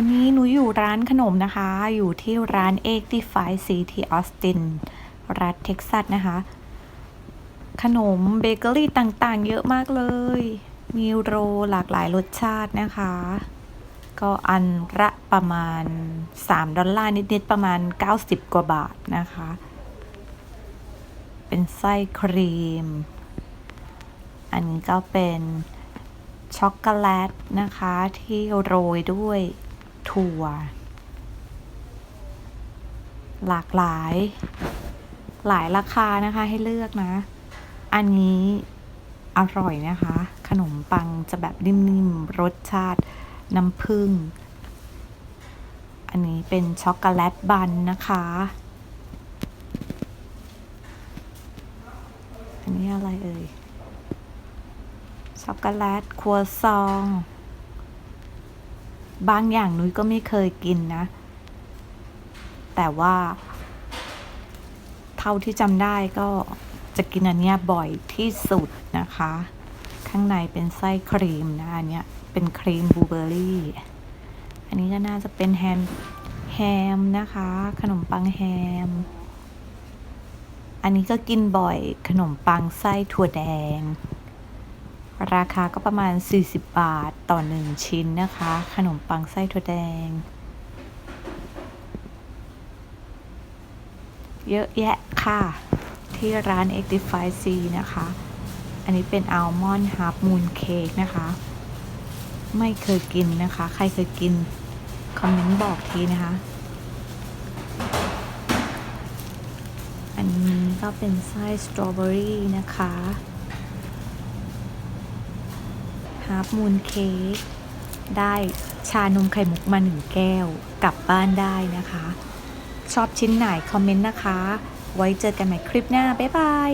วันนี้หนูอยู่ร้านขนมนะคะ อยู่ที่ร้าน85 CT Austin รัฐเท็กซัสนะคะ ขนมเบเกอรี่ต่างๆ เยอะมากเลย มีโรหลากหลายรสชาตินะคะ ก็อันละประมาณ 3 ดอลลาร์นิด ๆ ประมาณ 90 กว่าบาทนะคะ เป็นไส้ครีม อันนี้ก็เป็นช็อกโกแลตนะคะที่โรยด้วย ถั่ว หลากหลาย หลายราคานะคะให้เลือกนะ อันนี้อร่อยนะคะ ขนมปังจะแบบนิ่มๆ รสชาติน้ำผึ้ง อันนี้เป็นช็อกโกแลตบันนะคะ อันนี้อะไรเอ่ย ช็อกโกแลตครัวซอง บางอย่างนุ้ยก็ไม่เคยกินนะ แต่ว่า เท่าที่จำได้ก็จะกินอันเนี้ยบ่อยที่สุดนะคะ ข้างในเป็นไส้ครีมนะอันเนี้ยเป็นครีมบลูเบอร์รี่ อันนี้ก็น่าจะเป็นแฮมแฮมนะคะ ขนมปังแฮม อันนี้ก็กินบ่อยขนมปังไส้ถั่วแดง ราคาก็ประมาณ 40 บาทต่อ 1 ชิ้นนะคะ ขนมปังไส้ถั่วแดง เยอะแยะค่ะ ที่ร้าน 85C นะคะ อันนี้เป็นอัลมอนด์ฮาร์ m มูนเค้กนะคะ ไม่เคยกินนะคะ ใครเคยกิน คอมเมนต์บอกทีนะคะ อันนี้ก็เป็นไส้สตรอเบอรี่นะคะ ฮาร์ m มูนเค้กได้ชานมไข่มุกมาหนึ่งแก้ว กลับบ้านได้นะคะ ชอบชิ้นไหนคอมเมนต์นะคะ ไว้เจอกันใหม่คลิปหน้า บ๊ายบาย